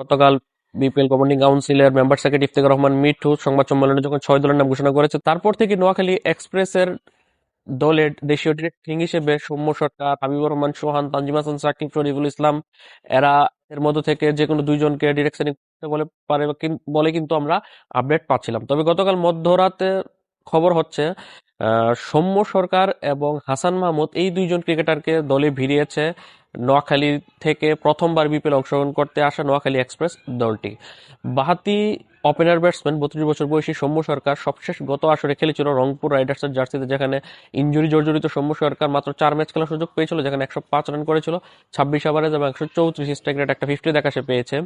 গতকাল BPL governing কাউন্সিলের member secretary Iftekhar Rahman Mithu সংবাদ সম্মেলনে যখন ছয় দলের নাম ঘোষণা করেছে, তারপর থেকে নোয়াখালী এক্সপ্রেসের দলের দেশীয় ডিরেক্টর হিসেবে সৌম্য সরকার, হাবিবুর রহমান, সোহান, তানজিম হাসান, সাকিব, শরীফুল ইসলাম, এরা এর মধ্যে থেকে যে কোনো দুইজনকে ডিরেকশনে বলে পারে বলে কিন্তু আমরা আপডেট পাচ্ছিলাম। তবে গতকাল মধ্যরাতে খবর হচ্ছে সৌম্য সরকার এবং হাসান মাহমুদ এই দুইজন ক্রিকেটারকে দলে ভিড়িয়েছে। নোয়াখালী থেকে প্রথমবার বিপিএল অংশগ্রহণ করতে আসা নোয়াখালী এক্সপ্রেস দলটি। বাহাতি ওপেনার ব্যাটসম্যান বত্রিশ বছর বয়সী সৌম্য সরকার সবশেষ গত আসরে খেলেছিল রংপুর রাইডার্সের জার্সিতে, যেখানে ইঞ্জুরি জর্জরিত সৌম্য সরকার মাত্র চার ম্যাচ খেলার সুযোগ পেয়েছিল, যেখানে একশো পাঁচ রান করেছিল, ছাব্বিশ ওভারেজ এবং একশো চৌত্রিশ স্ট্রাইক রেট একটা ফিফটি দেখা সে পেয়েছে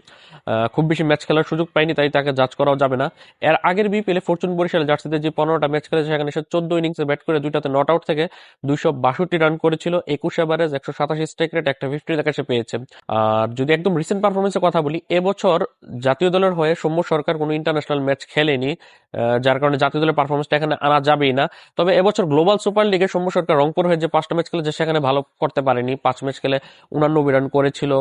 খুব বেশি ম্যাচ খেলার সুযোগ পায়নি, তাই তাকে জাজ করাও যাবে না। এর আগের বিপিএলে ফরচুন বরিশাল জার্সিতে যে পনেরোটা ম্যাচ খেলেছে, সেখানে সে চোদ্দ ইনিংসে ব্যাট করে দুইটাতে নট আউট থেকে দুইশো বাষট্টি রান করেছিল, একুশ ওভারেজ একশো সাতাশি স্ট্রাইক রেট একটা ফিফটি দেখা সে পেয়েছে। আর যদি একদম রিসেন্ট পারফরমেন্সের কথা বলি, এবছর জাতীয় দলের হয়ে সৌম্য সরকার কোনো ইন্টারন্যাশনাল ম্যাচ খেলেনি যার কারণে জাতীয় দলের পারফরমেন্সটা এখানে আনা যাবেই না। তবে এবছর গ্লোবাল সুপার লিগে সৌম্য সরকার রংপুর হয়ে যে পাঁচটা ম্যাচ খেলেছে, সেখানে ভালো করতে পারেনি। পাঁচ ম্যাচ খেলে উনানব্বই রান করেছিল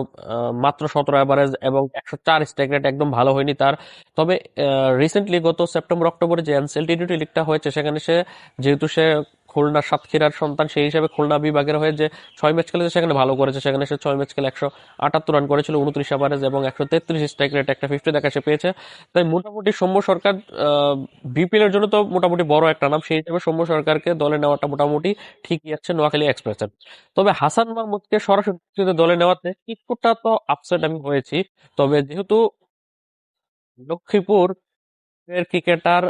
মাত্র সতেরো অ্যাভারেজ এবং একশো চার স্ট্রাইক রেট একদম ভালো হয়নি তার। তবে রিসেন্টলি গত সেপ্টেম্বর অক্টোবরে যে এনসিএল টি টোয়েন্টি লিগটা হয়েছে, সেখানে সে, যেহেতু সে খুলনা সাতক্ষীরার সন্তান, সেই হিসাবে খুলনা বিভাগের হয়ে যে ছয় ম্যাচ খেলেছে, সেখানে ভালো করেছে। সেখানে সে ছয় ম্যাচ খেলে একশো আটাত্তর রান করেছিল, উনত্রিশ ওভারেজ এবং একশো তেত্রিশ স্ট্রাইক রেট একটা ফিফটি দেখা সে পেয়েছে। তাই মোটামুটি সৌম্য সরকার বিপিএল এর জন্য তো মোটামুটি বড় একটা নাম, সেই হিসাবে সৌম্য সরকারকে দলে নেওয়াটা মোটামুটি ঠিকই আছে নোয়াখালী এক্সপ্রেসের তবে হাসান মাহমুদকে সরাসরি দলে নেওয়াতে কিছুটা তো আপসেট আমি হয়েছি। তবে যেহেতু লক্ষ্মীপুর এর ক্রিকেটার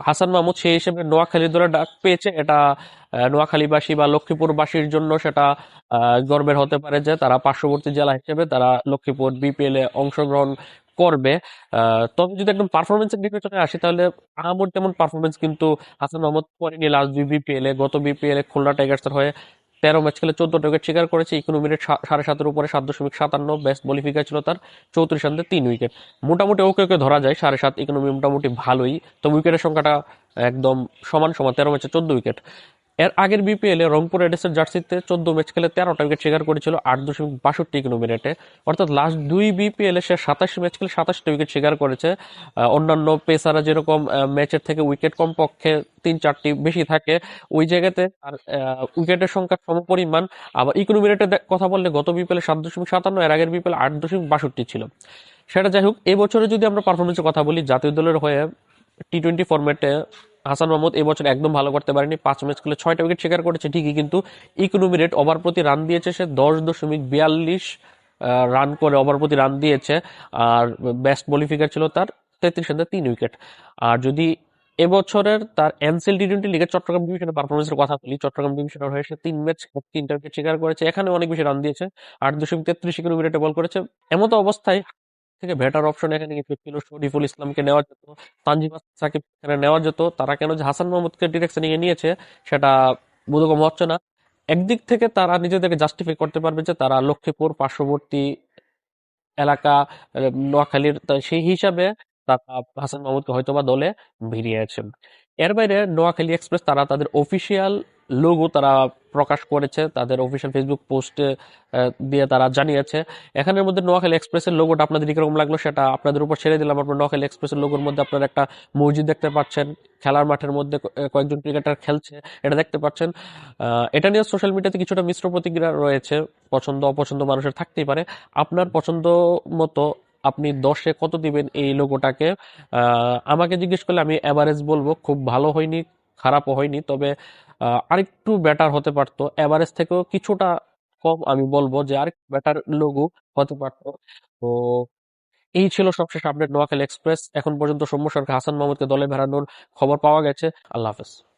হাসান মাহমুদ সেই হিসেবে নোয়াখালী দলে ডাক পেয়েছে। এটা নোয়াখালীবাসী বা লক্ষ্মীপুরবাসীর জন্য সেটা গর্বের হতে পারে যে তারা পার্শ্ববর্তী জেলা হিসেবে তারা লক্ষ্মীপুর বিপিএল এ অংশগ্রহণ করবে। তবে যদি একদম পারফরমেন্সের বিবেচনায় আসি তাহলে আহামর তেমন পারফরমেন্স কিন্তু হাসান মাহমুদ করেনি লাস্ট দুই বিপিএল এ। গত বিপিএল এ খুলনা টাইগার্সের হয়ে তেরো ম্যাচ খেলে চোদ্দ উইকেট শিকার করেছে। ইকোনো মিনিট সাড়ে সাতের উপরে সাত দশমিক সাতান্ন বেস্ট বলিফিকা ছিল তার চৌত্রিশ রানতে তিন উইকেট। মোটামুটি ওকে ওকে ধরা যায়, সাড়ে সাত ইকোনমি মোটামুটি ভালোই। তবে উইকেটের সংখ্যাটা একদম সমান সমান তেরো ম্যাচে চোদ্দ উইকেট। এর আগের বিপিএল রংপুর রাইডার্সের জার্সিতে চোদ্দ ম্যাচ খেলে তেরোটা উইকেট শিকার করেছিল আট দশমিক বাষট্টি ইকোনমি রেটে অর্থাৎ লাস্ট দুই বিপিএল সে সাতাশ ম্যাচ খেলে সাতাশটা উইকেট শিকার করেছে। অন্যান্য পেসাররা যেরকম ম্যাচের থেকে উইকেট কমপক্ষে তিন চারটি বেশি থাকে ওই জায়গাতে। আর উইকেটের সংখ্যা সমপরিমাণ। আবার ইকোনমি রেটে কথা বললে গত বিপিএল সাত দশমিক সাতান্ন, এর আগের বিপিএল আট দশমিক বাষট্টি ছিল। সেটা যাই হোক, এবছরে যদি আমরা পারফরমেন্সের কথা বলি, জাতীয় দলের হয়ে টি টোয়েন্টি ফরম্যাটে হাসান মাহমুদ এবছর একদম ভালো করতে পারেনি। পাঁচ ম্যাচ খেলে ছয়টা উইকেট শিকার করেছে, ঠিকই, কিন্তু ইকোনমি রেট ওভার প্রতি রান দিয়েছে সে দশ দশমিক বিয়াল্লিশ রান করে ওভার প্রতি রান দিয়েছে। আর বেস্ট বলিফিকার ছিল তার তেত্রিশ রানে তিন উইকেট আর যদি এবছরের তার এনসিএল টি টোয়েন্টি লিগের চট্টগ্রাম ডিভিশনের পারফরমেন্সের কথা বলি, চট্টগ্রাম ডিভিশনের হয়ে সে তিন ম্যাচ তিনটা উইকেট শিকার করেছে। এখানে অনেক বেশি রান দিয়েছে। আট দশমিক তেত্রিশ কিলোমিটারে বল করেছে। এমতো অবস্থায় থেকে বেটার অপশন এখানে কিন্তু ছিল। শরীফুল ইসলামকে নেওয়া যেত তানজিম সাকিব এখানে নেওয়া যেত তারা কেন যে হাসান মাহমুদকে ডিরেকশনে নিয়েছে, সেটা বোধগম্য হচ্ছে না। একদিক থেকে তারা নিজেদেরকে জাস্টিফাই করতে পারবে যে তারা লক্ষ্মীপুর পার্শ্ববর্তী এলাকা নোয়াখালীর সেই হিসাবে তারা হাসান মাহমুদকে হয়তোবা দলে ভিড়িয়েছেন। এর বাইরে নোয়াখালী এক্সপ্রেস, তারা তাদের অফিসিয়াল লোগো তারা প্রকাশ করেছে, তাদের অফিসিয়াল ফেসবুক পোস্টে দিয়ে তারা জানিয়েছে। এখানের মধ্যে নোয়াখালী এক্সপ্রেসের লোগোটা আপনাদের কীরকম লাগল সেটা আপনাদের উপর ছেড়ে দিলাম। আপনার নোয়াখালী এক্সপ্রেসের লোগোর মধ্যে আপনারা একটা মসজিদ দেখতে পাচ্ছেন, খেলার মাঠের মধ্যে কয়েকজন ক্রিকেটার খেলছে, এটা দেখতে পাচ্ছেন। এটা নিয়ে সোশ্যাল মিডিয়াতে কিছুটা মিশ্র প্রতিক্রিয়া রয়েছে, পছন্দ, অপছন্দ মানুষের থাকতেই পারে। আপনার পছন্দ মতো আপনি দশে কত দিবেন এই লোগোটাকে আমাকে জিজ্ঞেস করলে আমি অ্যাভারেজ বলব, খুব ভালো হয়নি, খারাপও হয়নি, তবে আরেকটু বেটার হতে পারতো। এভারেজ থেকেও কিছুটা কম আমি বলব যে আরেকটু বেটার লঘু হতে পারতো। তো এই ছিল সবশেষ আপডেট নোয়াখালী এক্সপ্রেস এখন পর্যন্ত সৌম্য সরকার, হাসান মাহমুদকে দলে ভেড়ানোর খবর পাওয়া গেছে। আল্লাহ হাফেজ।